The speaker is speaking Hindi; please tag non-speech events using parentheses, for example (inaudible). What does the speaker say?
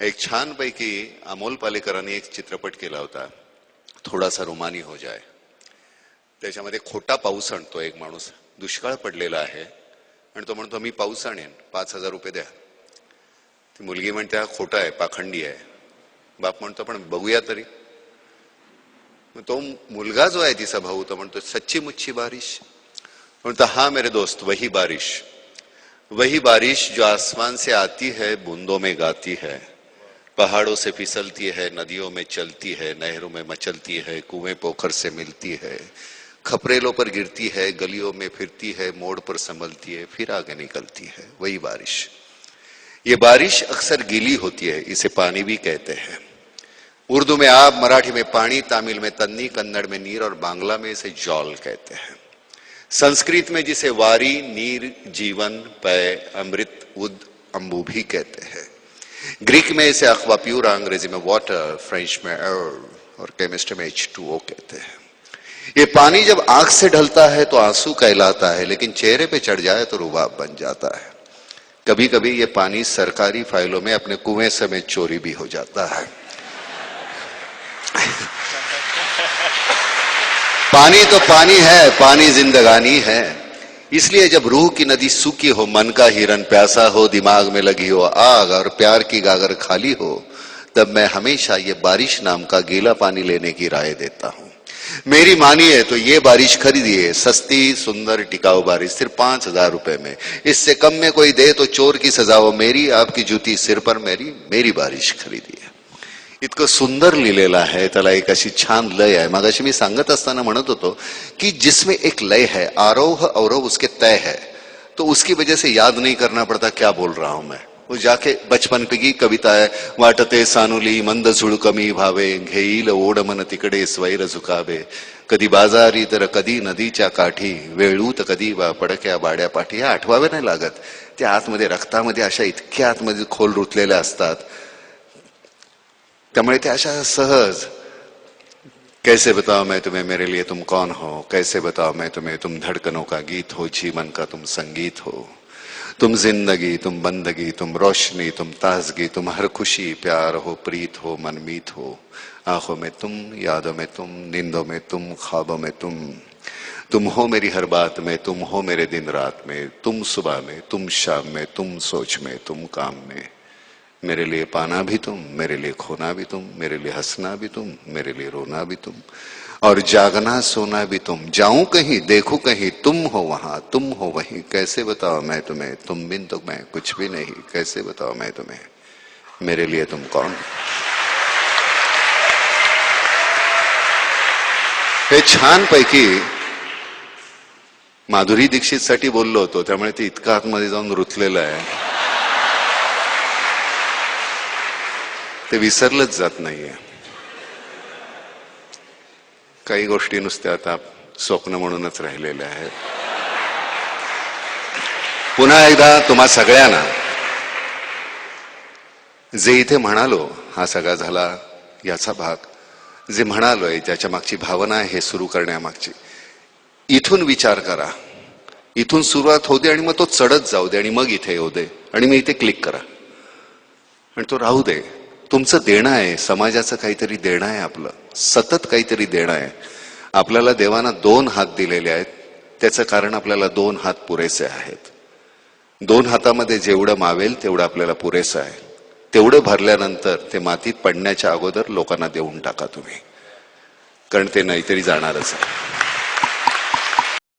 एक छानपैकी अमोल पालेकरांनी एक चित्रपट केला होता. थोडासा रोमानी हो जाय. त्याच्यामध्ये खोटा पाऊस आणतो एक माणूस. दुष्काळ पडलेला आहे. आणि तो म्हणतो, मी पाऊस आणेन. पाच हज़ार रुपये द्या. ती मुलगी म्हणते, हा खोटा आहे. पाखंडी आहे. बाप म्हणतो, पण बघूया तरी. तो मुलगा जो आहे तिचा भाऊ तो म्हणतो, सच्ची मुच्छी बारिश. म्हणतो, हा मेरे दोस्त, वही बारिश. वही बारिश जो आसमान से आती है, बूंदों में गाती है. पहाड़ों से फिसलती है, नदियों में चलती है, नहरों में मचलती है, कुएँ पोखर से मिलती है, खपरेलों पर गिरती है, गलियों में फिरती है, मोड़ पर संभलती है, फिर आगे निकलती है। वही बारिश। ये बारिश अक्सर गीली होती है, इसे पानी भी कहते हैं। उर्दू में आब मराठी में पानी, तमिल में तन्नी, कन्नड़ में नीर और बांग्ला में इसे जौल कहते हैं। संस्कृत में जिसे वारी, नीर, जीवन पय अमृत, उद अम्बू भी कहते हैं। ग्रीक में इसे अखवा प्यूर, अंग्रेज़ी में वाटर फ्रेंच में एयर और केमिस्ट्री में एच टू ओ कहते हैं। ये पानी जब आँख से ढलता है तो आँसू कहलाता है, लेकिन चेहरे पे चढ़ जाए तो रुबाब बन जाता है। कभी कभी ये पानी सरकारी फाइलों में अपने कुएँ समेत चोरी भी हो जाता है। (laughs) पानी तो पानी है, पानी जिंदगानी है। इसलिए जब रूह की नदी सूखी हो, मन का हिरन प्यासा हो, दिमाग में लगी हो आग और प्यार की गागर खाली हो, तब मैं हमेशा ये बारिश नाम का गीला पानी लेने की राय देता हूँ। मेरी मानिए तो ये बारिश खरीदिए, सस्ती, सुंदर टिकाऊ बारिश सिर्फ़ पाँच हज़ार रुपए में। इससे कम में कोई दे तो चोर की सजा हो मेरी, आपकी जूती सिर पर मेरी मेरी बारिश खरीदिए। इतकं सुंदर लिहिलेलं आहे त्याला एक अशी छान लय आहे. मगाशी मी सांगत असताना म्हणत होतो की जिसमें एक लय है आरोह अवरोह उसके तय है. तो उसकी वजह से याद नहीं करना पड़ता क्या बोल रहा हूं मैं। वो जाके बचपन की कविता आहे वाटते सानुली मंद कमी भावे घेईल ओढ मन तिकडे स्वैर झुकावे. कधी बाजारी तर कधी नदीच्या काठी वेळूत कधी पडक्या बाड्या पाठी. ह्या आठवावे नाही लागत. त्या आतमध्ये रक्तामध्ये अशा इतक्या आतमध्ये खोल रुतलेल्या असतात. त्यामुळे ते अशा सहज, कैसे बताओ मैं तुम्हें मेरे लिए तुम कौन हो? कैसे बताओ मैं तुम्हें तुम धड़कनों का गीत हो, जीवन का तुम संगीत हो? तुम ज़िंदगी, तुम बंदगी, तुम रोशनी, तुम ताजगी, तुम हर खुशी, प्यार हो, प्रीत हो मनमीत हो। आँखों में तुम, यादों में तुम, नींदों में तुम, ख्वाबों में तुम। तुम हो मेरी हर बात में, तुम हो मेरे दिन रात में, तुम सुबह में, तुम शाम में, तुम सोच में, तुम काम में। मेरे लिए पाना भी तुम, मेरे लिए खोना भी तुम, मेरे लिए हंसना भी तुम, मेरे लिए रोना भी तुम, और जागना सोना भी तुम। जाऊँ कहीं, देखूँ कहीं, तुम हो वहाँ, तुम हो वहीं। कैसे बताओ मैं तुम्हें? तुम बिन तो मैं, कुछ भी नहीं। कैसे बताओ मैं तुम्हें? मेरे लिए तुम कौन? हे छान पैकी, माधुरी दीक्षित साठी बोललो होतो, त्यामुळे ते इतकं आतमध्ये जाऊन रुतलेलं आहे. ते विसरलंच जात नाहीये. काही गोष्टी नुसत्या आता स्वप्न म्हणूनच राहिलेल्या आहेत. पुन्हा एकदा तुम्हा सगळ्यांना जे इथे म्हणालो हा सगळा झाला याचा भाग. जे म्हणालोय ज्याच्या मागची भावना आहे हे सुरू करण्यामागची. इथून विचार करा. इथून सुरुवात होते आणि मग तो चढत जाऊ दे आणि मग इथे येऊ दे. आणि मी इथे क्लिक करा. आणि तो राहू दे. तुमचं देणं आहे समाजाचं काहीतरी देणं आहे आपलं. सतत काहीतरी देणं आहे. आपल्याला देवाना दोन हात दिलेले आहेत. त्याचं कारण आपल्याला दोन हात पुरेसे आहेत. दोन हातामध्ये जेवढं मावेल तेवढं आपल्याला पुरेसं आहे. तेवढं भरल्यानंतर ते मातीत पडण्याच्या अगोदर लोकांना देऊन टाका तुम्ही. कारण ते नाहीतरी जाणारच आहे.